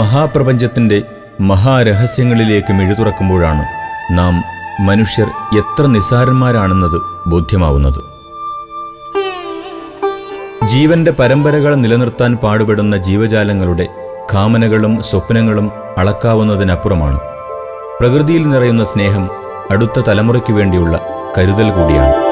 മഹാപ്രപഞ്ചത്തിന്റെ മഹാരഹസ്യങ്ങളിലേക്ക് മിഴുതുറക്കുമ്പോഴാണ് നാം മനുഷ്യർ എത്ര നിസ്സാരന്മാരാണെന്നത് ബോധ്യമാവുന്നത്. ജീവന്റെ പരമ്പരകൾ നിലനിർത്താൻ പാടുപെടുന്ന ജീവജാലങ്ങളുടെ കാമനകളും സ്വപ്നങ്ങളും അളക്കാവുന്നതിനപ്പുറമാണ്. പ്രകൃതിയിൽ നിറയുന്ന സ്നേഹം അടുത്ത തലമുറയ്ക്ക് വേണ്ടിയുള്ള കരുതൽ കൂടിയാണ്.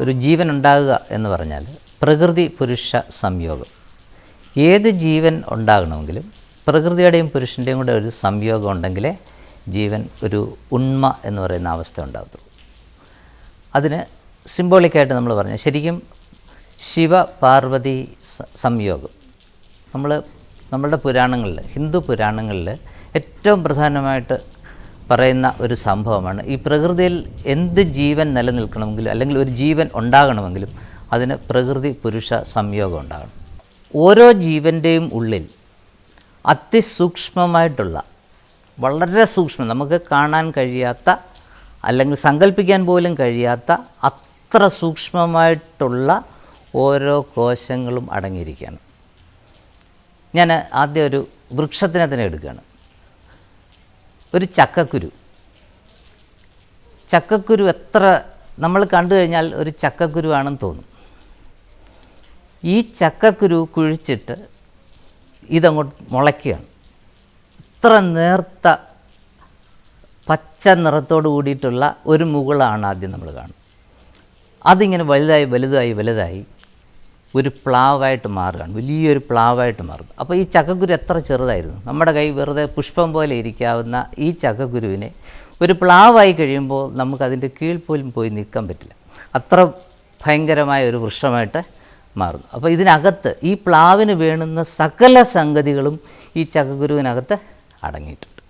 ഒരു ജീവൻ ഉണ്ടാകുക എന്ന് പറഞ്ഞാൽ പ്രകൃതി പുരുഷ സംയോഗം. ഏത് ജീവൻ ഉണ്ടാകണമെങ്കിലും പ്രകൃതിയുടെയും പുരുഷന്റെയും കൂടെ ഒരു സംയോഗം ഉണ്ടെങ്കിലേ ജീവൻ ഒരു ഉണ്മ എന്ന് പറയുന്ന അവസ്ഥ ഉണ്ടാകത്തുള്ളൂ. അതിന് സിംബോളിക്കായിട്ട് നമ്മൾ പറഞ്ഞു ശരിക്കും ശിവ പാർവതി സംയോഗം. നമ്മൾ നമ്മളുടെ പുരാണങ്ങളിൽ ഹിന്ദു പുരാണങ്ങളിൽ ഏറ്റവും പ്രധാനമായിട്ട് പറയുന്ന ഒരു സംഭവമാണ്. ഈ പ്രകൃതിയിൽ എന്ത് ജീവൻ നിലനിൽക്കണമെങ്കിലും അല്ലെങ്കിൽ ഒരു ജീവൻ ഉണ്ടാകണമെങ്കിലും അതിന് പ്രകൃതി പുരുഷ സംയോഗം ഉണ്ടാകണം. ഓരോ ജീവന്റെയും ഉള്ളിൽ അതിസൂക്ഷ്മമായിട്ടുള്ള വളരെ സൂക്ഷ്മം നമുക്ക് കാണാൻ കഴിയാത്ത അല്ലെങ്കിൽ സങ്കല്പിക്കാൻ പോലും കഴിയാത്ത അത്ര സൂക്ഷ്മമായിട്ടുള്ള ഓരോ കോശങ്ങളും അടങ്ങിയിരിക്കുകയാണ്. ഞാൻ ആദ്യം ഒരു വൃക്ഷത്തിനെ തന്നെ എടുക്കുകയാണ്. ഒരു ചക്കക്കുരു. ചക്കക്കുരു എത്ര നമ്മൾ കണ്ടു കഴിഞ്ഞാൽ ഒരു ചക്കക്കുരു ആണെന്ന് തോന്നും. ഈ ചക്കക്കുരു കുഴിച്ചിട്ട് ഇതങ്ങോട്ട് മുളയ്ക്കുകയാണ്. ഇത്ര നേർത്ത പച്ച നിറത്തോട് കൂടിയിട്ടുള്ള ഒരു മുകളാണ് ആദ്യം നമ്മൾ കാണുന്നത്. അതിങ്ങനെ വലുതായി വലുതായി വലുതായി ഒരു പ്ലാവായിട്ട് മാറുകയാണ് വലിയൊരു പ്ലാവായിട്ട് മാറും. അപ്പോൾ ഈ ചക്കക്കുരു എത്ര ചെറുതായിരുന്നു? നമ്മുടെ കൈ വെറുതെ പുഷ്പം പോലെ ഇരിക്കാവുന്ന ഈ ചക്കക്കുരുവിനെ ഒരു പ്ലാവായി കഴിയുമ്പോൾ നമുക്കതിന്റെ കീഴിൽ പോലും പോയി നിൽക്കാൻ പറ്റില്ല. അത്ര ഭയങ്കരമായ ഒരു വൃക്ഷമായിട്ട് മാറുന്നു. അപ്പോൾ ഇതിനകത്ത് ഈ പ്ലാവിന് വേണുന്ന സകല സംഗതികളും ഈ ചക്കക്കുരുവിനകത്ത് അടങ്ങിയിട്ടുണ്ട്.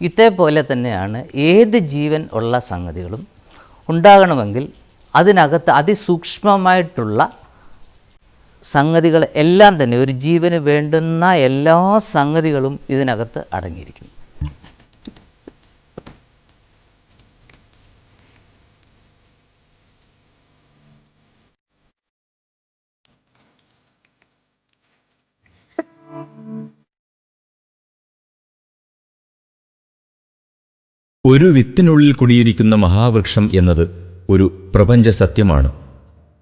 ഇതേപോലെ തന്നെയാണ് ഏത് ജീവൻ ഉള്ള സംഗതികളും ഉണ്ടാകണമെങ്കിൽ അതിനകത്ത് അതിസൂക്ഷ്മമായിട്ടുള്ള സംഗതികൾ എല്ലാം തന്നെ ഒരു ജീവന് വേണ്ടുന്ന എല്ലാ സംഗതികളും ഇതിനകത്ത് അടങ്ങിയിരിക്കുന്നു. ഒരു വിത്തിനുള്ളിൽ കുടിയിരിക്കുന്ന മഹാവൃക്ഷം എന്നത് ഒരു പ്രപഞ്ച സത്യമാണ്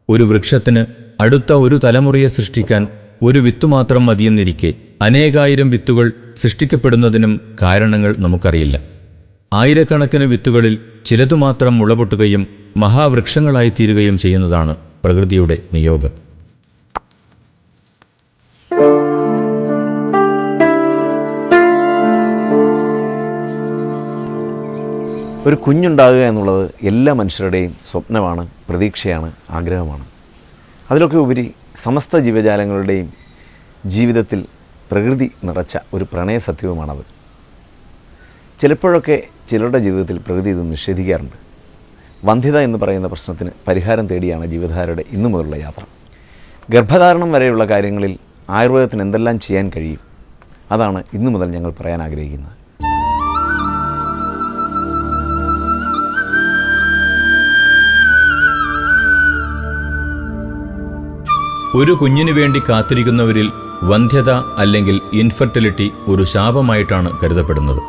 ഒരു വൃക്ഷത്തിന് അടുത്ത ഒരു തലമുറയെ സൃഷ്ടിക്കാൻ ഒരു വിത്തു മാത്രം മതിയെന്നിരിക്കെ അനേകായിരം വിത്തുകൾ സൃഷ്ടിക്കപ്പെടുന്നതിനും കാരണങ്ങൾ നമുക്കറിയില്ല. ആയിരക്കണക്കിന് വിത്തുകളിൽ ചിലതു മാത്രം മുളപൊട്ടുകയും മഹാവൃക്ഷങ്ങളായിത്തീരുകയും ചെയ്യുന്നതാണ് പ്രകൃതിയുടെ നിയോഗം. ഒരു കുഞ്ഞുണ്ടാകുക എന്നുള്ളത് എല്ലാ മനുഷ്യരുടെയും സ്വപ്നമാണ് പ്രതീക്ഷയാണ് ആഗ്രഹമാണ്. അതിലൊക്കെ ഉപരി സമസ്ത ജീവജാലങ്ങളുടെയും ജീവിതത്തിൽ പ്രകൃതി നിറച്ച ഒരു പ്രണയ സത്യവുമാണത്. ചിലപ്പോഴൊക്കെ ചിലരുടെ ജീവിതത്തിൽ പ്രകൃതി ഇത് നിഷേധിക്കാറുണ്ട്. വന്ധ്യത എന്ന് പറയുന്ന പ്രശ്നത്തിന് പരിഹാരം തേടിയാണ് ജീവധാരയുടെ ഇന്നു മുതലുള്ള യാത്ര. ഗർഭധാരണം വരെയുള്ള കാര്യങ്ങളിൽ ആയുർവേദത്തിന് എന്തെല്ലാം ചെയ്യാൻ കഴിയും? അതാണ് ഇന്നു മുതൽ ഞങ്ങൾ പറയാൻ ആഗ്രഹിക്കുന്നത്. ഒരു കുഞ്ഞിനു വേണ്ടി കാത്തിരിക്കുന്നവരിൽ വന്ധ്യത അല്ലെങ്കിൽ ഇൻഫെർട്ടിലിറ്റി ഒരു ശാപമായിട്ടാണ് കരുതപ്പെടുന്നത്.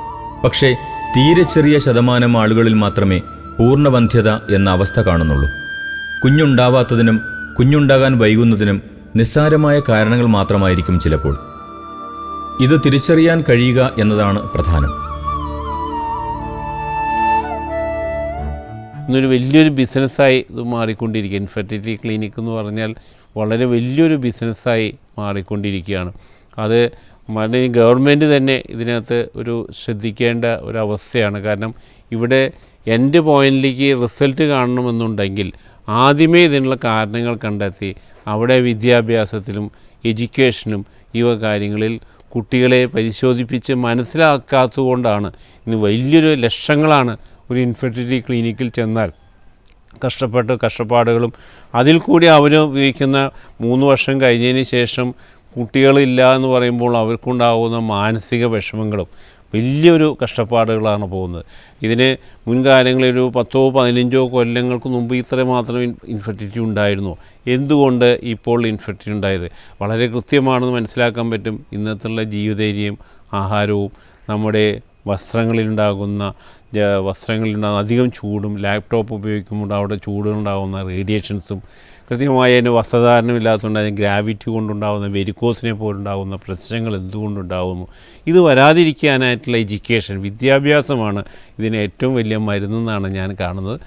പക്ഷേ തീരെ ചെറിയ ശതമാനം ആളുകളിൽ മാത്രമേ പൂർണവന്ധ്യത എന്ന അവസ്ഥ കാണുന്നുള്ളൂ. കുഞ്ഞുണ്ടാവാത്തതിനും കുഞ്ഞുണ്ടാകാൻ വൈകുന്നതിനും നിസ്സാരമായ കാരണങ്ങൾ മാത്രമായിരിക്കും ചിലപ്പോൾ. ഇത് തിരിച്ചറിയാൻ കഴിയുക എന്നതാണ് പ്രധാനം. ഇന്നൊരു വലിയൊരു ബിസിനസ്സായി ഇത് മാറിക്കൊണ്ടിരിക്കുക. ഇൻഫെർട്ടിലിറ്റി ക്ലിനിക് എന്ന് പറഞ്ഞാൽ വളരെ വലിയൊരു ബിസിനസ്സായി മാറിക്കൊണ്ടിരിക്കുകയാണ്. അത് മറ്റേ ഗവൺമെന്റ് തന്നെ ഇതിനകത്ത് ഒരു ശ്രദ്ധിക്കേണ്ട ഒരു അവസ്ഥയാണ് കാരണം ഇവിടെ എന്റെ പോയിന്റിലേക്ക് റിസൾട്ട് കാണണമെന്നുണ്ടെങ്കിൽ ആദ്യമേ ഇതിനുള്ള കാരണങ്ങൾ കണ്ടെത്തി അവിടെ വിദ്യാഭ്യാസത്തിലും എഡ്യൂക്കേഷനും ഇവ കാര്യങ്ങളിൽ കുട്ടികളെ പരിശോധിപ്പിച്ച് മനസ്സിലാക്കാത്തതുകൊണ്ടാണ് ഇന്ന് വലിയൊരു ലക്ഷങ്ങളാണ് ഒരു ഇൻഫെർട്ടിലിറ്റി ക്ലിനിക്കിൽ ചെന്നാൽ. കഷ്ടപ്പെട്ട് കഷ്ടപ്പാടുകളും അതിൽ കൂടി അവർ ഉപയോഗിക്കുന്ന മൂന്ന് വർഷം കഴിഞ്ഞതിന് ശേഷം കുട്ടികളില്ല എന്ന് പറയുമ്പോൾ അവർക്കുണ്ടാകുന്ന മാനസിക വിഷമങ്ങളും വലിയൊരു കഷ്ടപ്പാടുകളാണ് പോകുന്നത്. ഇതിന് മുൻകാലങ്ങളിൽ ഒരു പത്തോ പതിനഞ്ചോ കൊല്ലങ്ങൾക്ക് മുമ്പ് ഇത്ര മാത്രം ഇൻഫെർട്ടിലിറ്റി ഉണ്ടായിരുന്നു. എന്തുകൊണ്ട് ഇപ്പോൾ ഇൻഫെർട്ടിലിറ്റി ഉണ്ടായത്? വളരെ കൃത്യമാണെന്ന് മനസ്സിലാക്കാൻ പറ്റും. ഇന്നത്തുള്ള ജീവിതചര്യയും ആഹാരവും നമ്മുടെ വസ്ത്രങ്ങളിലുണ്ടാകുന്ന വസ്ത്രങ്ങളിലുണ്ടാകുന്ന അധികം ചൂടും ലാപ്ടോപ്പ് ഉപയോഗിക്കുമ്പോൾ അവിടെ ചൂടുണ്ടാകുന്ന റേഡിയേഷൻസും കൃത്യമായ അതിന് വസ്ത്രധാരണമില്ലാത്തതുകൊണ്ട് അതിന് ഗ്രാവിറ്റി കൊണ്ടുണ്ടാകുന്ന വെരിക്കോസിനെ പോലുണ്ടാകുന്ന പ്രശ്നങ്ങൾ എന്തുകൊണ്ടുണ്ടാകുന്നു? ഇത് വരാതിരിക്കാനായിട്ടുള്ള എഡ്യൂക്കേഷൻ വിദ്യാഭ്യാസമാണ് ഇതിന് ഏറ്റവും വലിയ മരുന്നെന്നാണ് ഞാൻ കാണുന്നത്.